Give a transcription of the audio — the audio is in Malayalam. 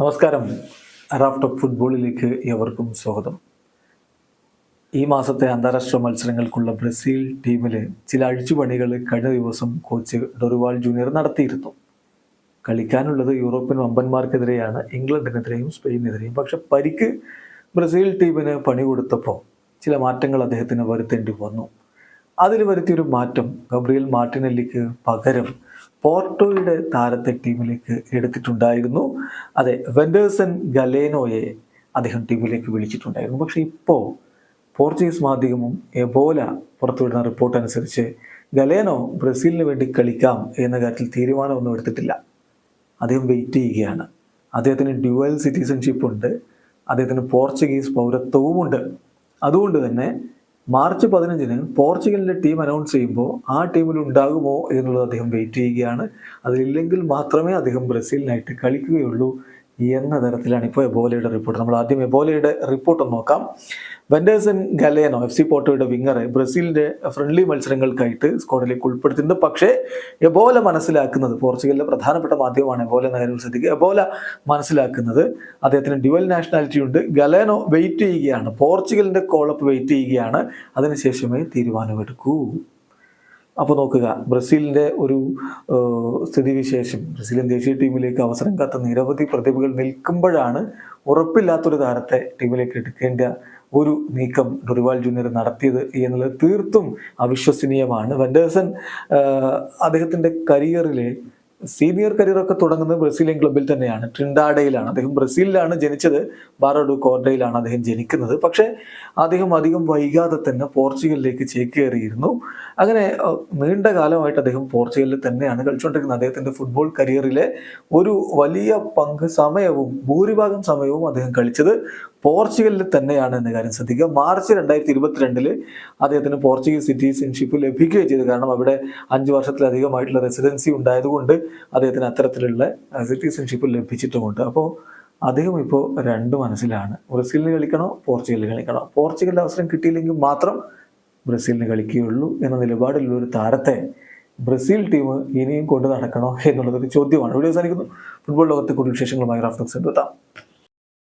നമസ്കാരം. റാഫ് ഫുട്ബോളിലേക്ക് എവർക്കും സ്വാഗതം. ഈ മാസത്തെ അന്താരാഷ്ട്ര മത്സരങ്ങൾക്കുള്ള ബ്രസീൽ ടീമിലെ ചില അഴിച്ചുപണികൾ കഴിഞ്ഞ ദിവസം കോച്ച് ഡൊറിവാൾ ജൂനിയർ നടത്തിയിരുന്നു. കളിക്കാനുള്ളത് യൂറോപ്യൻ വമ്പന്മാർക്കെതിരെയാണ് ഇംഗ്ലണ്ടിനെതിരെയും സ്പെയിനെതിരെയും. പക്ഷെ പരിക്ക് ബ്രസീൽ ടീമിന് പണി കൊടുത്തപ്പോൾ ചില മാറ്റങ്ങൾ അദ്ദേഹത്തിന് വരുത്തേണ്ടി വന്നു. അതിൽ വരുത്തിയൊരു മാറ്റം ഗബ്രിയൽ മാർട്ടിനെല്ലിക്ക് പകരം പോർട്ടോയുടെ താരത്തെ ടീമിലേക്ക് എടുത്തിട്ടുണ്ടായിരുന്നു. അതെ വെൻഡേഴ്സൺ ഗലേനോയെ അദ്ദേഹം ടീമിലേക്ക് വിളിച്ചിട്ടുണ്ടായിരുന്നു. പക്ഷേ ഇപ്പോൾ പോർച്ചുഗീസ് മാധ്യമം എബോല പുറത്തുവിടുന്ന റിപ്പോർട്ട് അനുസരിച്ച് ഗലേനോ ബ്രസീലിന് വേണ്ടി കളിക്കാം എന്ന കാര്യത്തിൽ തീരുമാനമൊന്നും എടുത്തിട്ടില്ല. അദ്ദേഹം വെയിറ്റ് ചെയ്യുകയാണ്. അദ്ദേഹത്തിന് ഡ്യുവൽ സിറ്റിസൺഷിപ്പ് ഉണ്ട് അദ്ദേഹത്തിന് പോർച്ചുഗീസ് പൗരത്വവുമുണ്ട്. അതുകൊണ്ട് തന്നെ മാർച്ച് പതിനഞ്ചിന് പോർച്ചുഗലിന്റെ ടീം അനൗൺസ് ചെയ്യുമ്പോൾ ആ ടീമിൽ ഉണ്ടാകുമോ എന്നുള്ളത് അദ്ദേഹം വെയിറ്റ് ചെയ്യുകയാണ്. അതിലില്ലെങ്കിൽ മാത്രമേ അദ്ദേഹം ബ്രസീലിനായിട്ട് കളിക്കുകയുള്ളൂ. എന്ന തരത്തിലാണ് ഇപ്പോൾ എബോലയുടെ റിപ്പോർട്ട് നമ്മൾ ആദ്യം എബോലയുടെ റിപ്പോർട്ട് ഒന്ന് നോക്കാം. വെൻഡേഴ്സൺ ഗലേനോ എഫ് സി പോർട്ടോയുടെ വിങ്ങറെ ബ്രസീലിന്റെ ഫ്രണ്ട്ലി മത്സരങ്ങൾക്കായിട്ട് സ്ക്വാഡിലേക്ക് ഉൾപ്പെടുത്തിയിട്ടുണ്ട്. പക്ഷേ എബോല മനസ്സിലാക്കുന്നത് പോർച്ചുഗലിലെ പ്രധാനപ്പെട്ട മാധ്യമമാണ് എബോല എന്ന കാര്യം ശ്രദ്ധിക്കുക. എബോല മനസ്സിലാക്കുന്നത് അദ്ദേഹത്തിന് ഡ്യുവൽ നാഷണാലിറ്റി ഉണ്ട്. ഗലേനോ വെയിറ്റ് ചെയ്യുകയാണ്. പോർച്ചുഗലിന്റെ കോളപ്പ് വെയിറ്റ് ചെയ്യുകയാണ്. അതിനുശേഷമേ തീരുമാനമെടുക്കൂ. അപ്പോൾ നോക്കുക ബ്രസീലിന്റെ ഒരു സ്ഥിതിവിശേഷം. ബ്രസീലിയൻ ദേശീയ ടീമിലേക്ക് അവസരം കാത്ത നിരവധി പ്രതിഭകൾ നിൽക്കുമ്പോഴാണ് ഉറപ്പില്ലാത്തൊരു താരത്തെ ടീമിലേക്ക് എടുക്കേണ്ട ഒരു നീക്കം ഡൊറിവാൾ ജൂനിയർ നടത്തിയത് എന്നുള്ളത് തീർത്തും അവിശ്വസനീയമാണ്. വെൻഡേഴ്സൺ അദ്ദേഹത്തിന്റെ കരിയറിലെ സീനിയർ കരിയറൊക്കെ തുടങ്ങുന്നത് ബ്രസീലിയൻ ക്ലബിൽ തന്നെയാണ്. ട്രിൻഡാഡയിലാണ്. അദ്ദേഹം ബ്രസീലിലാണ് ജനിച്ചത്. ബാറോഡു കോർഡയിലാണ് അദ്ദേഹം ജനിക്കുന്നത്. പക്ഷേ അദ്ദേഹം അധികം വൈകാതെ തന്നെ പോർച്ചുഗലിലേക്ക് ചേക്കേറിയിരുന്നു. അങ്ങനെ നീണ്ട കാലമായിട്ട് അദ്ദേഹം പോർച്ചുഗലിൽ തന്നെയാണ് കളിച്ചുകൊണ്ടിരിക്കുന്നത്. അദ്ദേഹത്തിന്റെ ഫുട്ബോൾ കരിയറിലെ ഒരു വലിയ പങ്ക് സമയവും ഭൂരിഭാഗം സമയവും അദ്ദേഹം കളിച്ചത് പോർച്ചുഗലിൽ തന്നെയാണ് എന്ന കാര്യം ശ്രദ്ധിക്കുക. മാർച്ച് രണ്ടായിരത്തി ഇരുപത്തിരണ്ടിൽ അദ്ദേഹത്തിന് പോർച്ചുഗീസ് സിറ്റിസൺഷിപ്പ് ലഭിക്കുകയും ചെയ്തു. കാരണം അവിടെ അഞ്ച് വർഷത്തിലധികമായിട്ടുള്ള റെസിഡൻസി ഉണ്ടായതുകൊണ്ട് അദ്ദേഹത്തിന് അത്തരത്തിലുള്ള സിറ്റിസൺഷിപ്പ് ലഭിച്ചിട്ടുമുണ്ട്. അപ്പോൾ അദ്ദേഹം ഇപ്പോൾ രണ്ട് മനസ്സിലാണ്. ബ്രസീലിന് കളിക്കണോ പോർച്ചുഗലിൽ കളിക്കണോ? പോർച്ചുഗലിന്റെ അവസരം കിട്ടിയില്ലെങ്കിൽ മാത്രം ബ്രസീലിന് കളിക്കുകയുള്ളൂ എന്ന നിലപാടിലുള്ള ഒരു താരത്തെ ബ്രസീൽ ടീം ഇനിയും കൊണ്ട് നടക്കണോ എന്നുള്ളതൊരു ചോദ്യമാണ്. ഇവിടെ അവസാനിക്കുന്നു. ഫുട്ബോൾ ലോകത്തെ കൂടുതൽ വിശേഷങ്ങളുമായി റാഫ്റ്റോക്സ് എത്താം